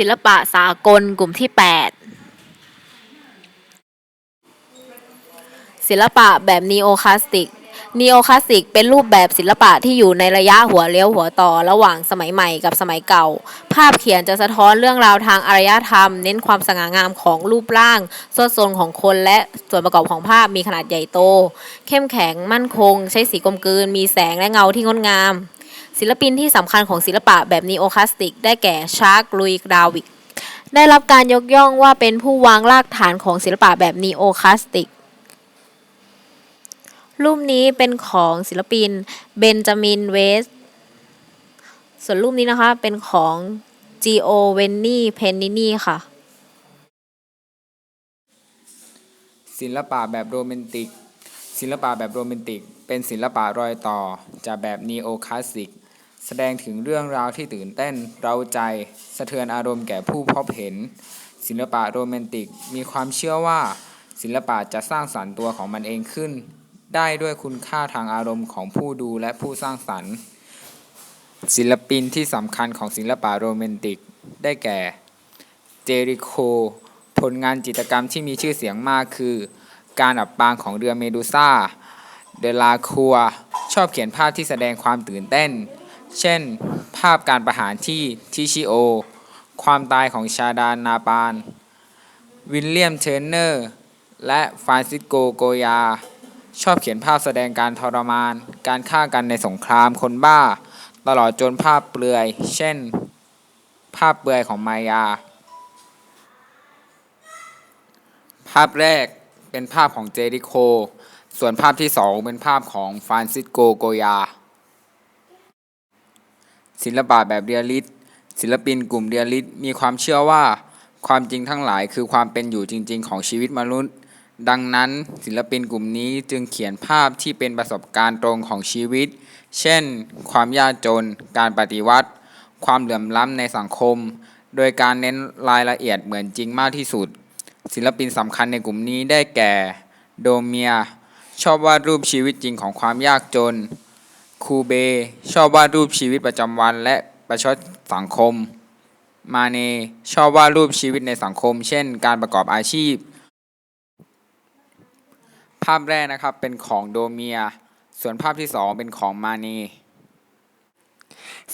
ศิลปะสากลกลุ่มที่ 8 ศิลปะแบบนีโอคลาสติกนีโอคลาสติกเป็นรูปแบบศิลปะที่อยู่ในระยะหัวเลี้ยวหัวต่อระหว่างสมัยใหม่กับสมัยเก่า ภาพเขียนจะสะท้อนเรื่องราวทางอารยธรรม เน้นความสง่างามของรูปร่างส่วดทรงของคนและส่วนประกอบของภาพมีขนาดใหญ่โต เข้มแข็งมั่นคง ใช้สีกลมกลืน มีแสงและเงาที่งดงาม ศิลปินที่สำคัญของศิลปะแบบนีโอคลาสติก ได้แก่ชาร์กลุยดาวิกได้รับการยกย่องว่าเป็นผู้วางรากฐานของศิลปะแบบนีโอคลาสติก รูปนี้เป็นของศิลปินเบนจามินเวส ส่วนรูปนี้นะคะเป็นของ Gio v e n n i p e n n i n i ค่ะ ศิลปะแบบโรแมนติก ศิลปะแบบโรแมนติก เป็นศิลปะรอยต่อจากแบบนีโอคลาสสิก แสดงถึงเรื่องราวที่ตื่นเต้น เร้าใจ สะเทือนอารมณ์แก่ผู้พบเห็น ศิลปะโรแมนติกมีความเชื่อว่า ศิลปะจะสร้างสรรค์ตัวของมันเองขึ้น ได้ด้วยคุณค่าทางอารมณ์ของผู้ดูและผู้สร้างสรรค์ ศิลปินที่สำคัญของศิลปะโรแมนติก ได้แก่ เจริโค ผลงานจิตรกรรมที่มีชื่อเสียงมากคือ การอับปางของเรือเมดูซ่า เดลาคัว ชอบเขียนภาพที่แสดงความตื่นเต้น เช่น ภาพการประหารที่ทิชิโอ ความตายของชาดานนาปาน วิลเลียมเทอร์เนอร์ และฟรานซิสโกโกยา ชอบเขียนภาพแสดงการทรมาน การฆ่ากันในสงครามคนบ้า ตลอดจนภาพเปลือย เช่น ภาพเปลือยของมายา ภาพแรกเป็นภาพของเจริโค ส่วนภาพที่สองเป็นภาพของฟรานซิสโกโกยา ศิลปะแบบเรียลลิสต์ศิลปินกลุ่มเรียลลิสต์มีความเชื่อว่า ความจริงทั้งหลายคือความเป็นอยู่จริง ๆ ของชีวิตมนุษย์ ดังนั้นศิลปินกลุ่มนี้จึงเขียนภาพที่เป็นประสบการณ์ตรงของชีวิต เช่น ความยากจน การปฏิวัติ ความเหลื่อมล้ำในสังคม โดยการเน้นรายละเอียดเหมือนจริงมากที่สุด ศิลปินสำคัญในกลุ่มนี้ได้แก่ โดเมีย ชอบวาดรูปชีวิตจริงของความยากจน ครูเบ ชอบวาดรูปชีวิตประจำวันและประชดสังคม มาเน ชอบวาดรูปชีวิตในสังคม เช่น การประกอบอาชีพ ภาพแรกนะครับเป็นของโดเมีย ส่วนภาพที่สองเป็นของมาเน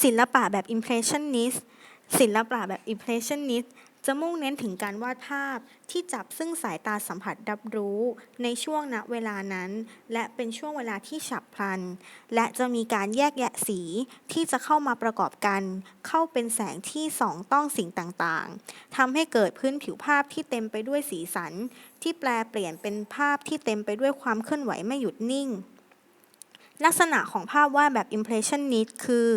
ศิลปะแบบ Impressionist ศิลปะแบบ Impressionist จะมุ่งเน้นถึงการวาดภาพที่จับซึ่งสายตาสัมผัสรับรู้ในช่วงณเวลานั้น และเป็นช่วงเวลาที่ฉับพลัน และจะมีการแยกแยะสีที่จะเข้ามาประกอบกัน เข้าเป็นแสงที่ส่องต้องสิ่งต่างๆทำให้เกิดพื้นผิวภาพที่เต็มไปด้วยสีสัน ที่แปลเปลี่ยนเป็นภาพที่เต็มไปด้วยความเคลื่อนไหวไม่หยุดนิ่ง ลักษณะของภาพวาดแบบ Impressionist คือ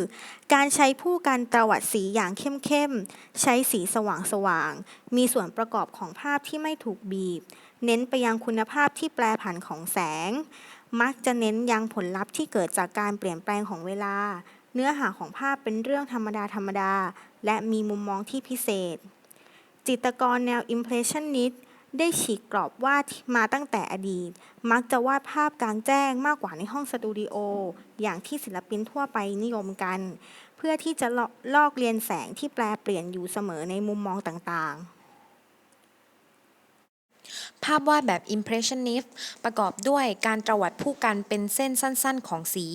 การใช้ผู้กันตวัดสีอย่างเข้มๆ ใช้สีสว่างๆ มีส่วนประกอบของภาพที่ไม่ถูกบีบ เน้นไปยังคุณภาพที่แปรผันของแสง มักจะเน้นยังผลลัพธ์ที่เกิดจากการเปลี่ยนแปลงของเวลา เนื้อหาของภาพเป็นเรื่องธรรมดาธรรมดา และมีมุมมองที่พิเศษ จิตรกรแนว Impressionist ได้ฉีกกรอบวาดมาตั้งแต่อดีต มักจะวาดภาพกลางแจ้งมากกว่าในห้องสตูดิโอ อย่างที่ศิลปินทั่วไปนิยมกัน เพื่อที่จะลอกลอกเลียนแสงที่แปลเปลี่ยนอยู่เสมอในมุมมองต่างๆ ภาพวาดแบบ Impressionist ประกอบด้วยการตวัดผู้กันเป็นเส้นสั้นๆ ของสี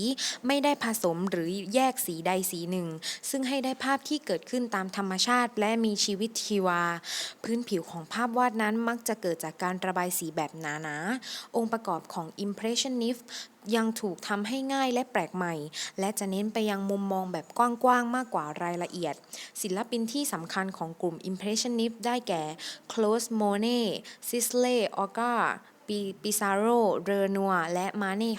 ไม่ได้ผสมหรือแยกสีใดสีหนึ่ง ซึ่งให้ได้ภาพที่เกิดขึ้นตามธรรมชาติ และมีชีวิตชีวา พื้นผิวของภาพวาดนั้นมักจะเกิดจากการระบายสีแบบหนาๆ องค์ประกอบของ Impressionist ยังถูกทำให้ง่ายและแปลกใหม่ และจะเน้นไปยังมุมมองแบบกว้างๆ มากกว่ารายละเอียด ศิลปินที่สำคัญของกลุ่ม Impressionist ได้แก่ Claude Monet Sisley o g a Pissarro Renoir และ Manet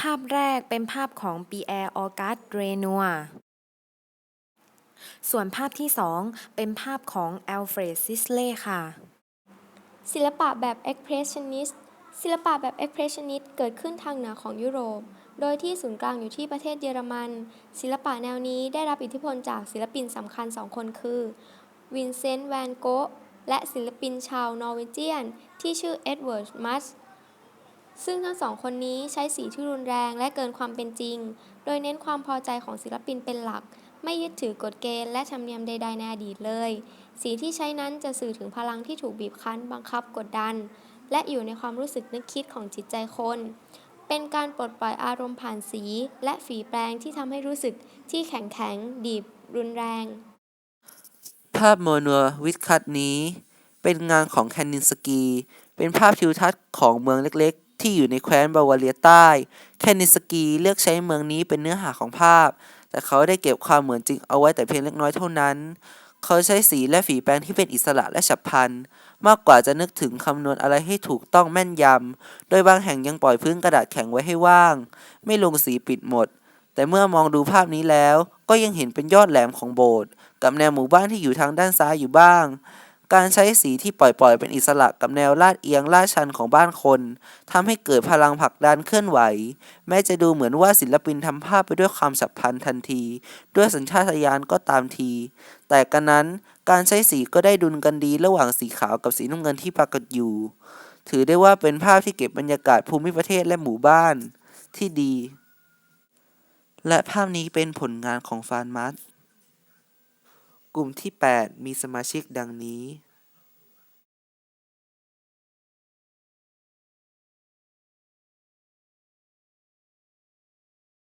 ภาพแรกเป็นภาพของปีแอร์ออกัสเรนัวส่วนภาพที่สองเป็นภาพของแอลเฟรดซิสเล่ค่ะ ศิลปะแบบ Expressionist ศิลปะแบบ Expressionist เกิดขึ้นทางเหนือของยุโรป โดยที่ศูนย์กลางอยู่ที่ประเทศเยอรมัน ศิลปะแนวนี้ได้รับอิทธิพลจากศิลปินสำคัญสองคนคือวินเซนต์แวนโกะและศิลปินชาวนอร์เวเจียน ที่ชื่อเอ็ดเวิร์ดมัสซึ่งทั้งสองคนนี้ใช้สีที่รุนแรงและเกินความเป็นจริง โดยเน้นความพอใจของศิลปินเป็นหลัก ไม่ยึดถือกฎเกณฑ์และธรรมเนียมใด ๆ ในอดีตเลย สีที่ใช้นั้นจะสื่อถึงพลังที่ถูกบีบคั้น บังคับกดดัน และอยู่ในความรู้สึกนึกคิดของจิตใจคน เป็นการปลดปล่อยอารมณ์ผ่านสี และฝีแปรงที่ทำให้รู้สึกที่แข็งแข็งดิบรุนแรง ภาพโมโนววิดคัตนี้ เป็นงานของแคนนินสกี เป็นภาพทิวทัศน์ของเมืองเล็กๆ ที่อยู่ในแคว้นบาวาเรียใต้ แคนนินสกีเลือกใช้เมืองนี้เป็นเนื้อหาของภาพ แต่เขาได้เก็บความเหมือนจริงเอาไว้แต่เพียงเล็กน้อยเท่านั้น เขาใช้สีและฝีแปรงที่เป็นอิสระและฉับพลัน มากกว่าจะนึกถึงคำนวณอะไรให้ถูกต้องแม่นยำ โดยบางแห่งยังปล่อยพื้นกระดาษแข็งไว้ให้ว่าง ไม่ลงสีปิดหมด แต่เมื่อมองดูภาพนี้แล้ว ก็ยังเห็นเป็นยอดแหลมของโบสถ์กับแนวหมู่บ้านที่อยู่ทางด้านซ้ายอยู่บ้าง การใช้สีที่ปล่อยๆ เป็นอิสระกับแนวลาดเอียงลาดชันของบ้านคนทำให้เกิดพลังผลักดันเคลื่อนไหว แม้จะดูเหมือนว่าศิลปินทำภาพไปด้วยความฉับพลันทันที ด้วยสัญชาตญาณก็ตามที แต่กันนั้นการใช้สีก็ได้ดุลกันดีระหว่างสีขาวกับสีน้ำเงินที่ปรากฏอยู่ ถือได้ว่าเป็นภาพที่เก็บบรรยากาศภูมิประเทศและหมู่บ้านที่ดี และภาพนี้เป็นผลงานของฟานมัส กลุ่มที่8มีสมาชิกดังนี้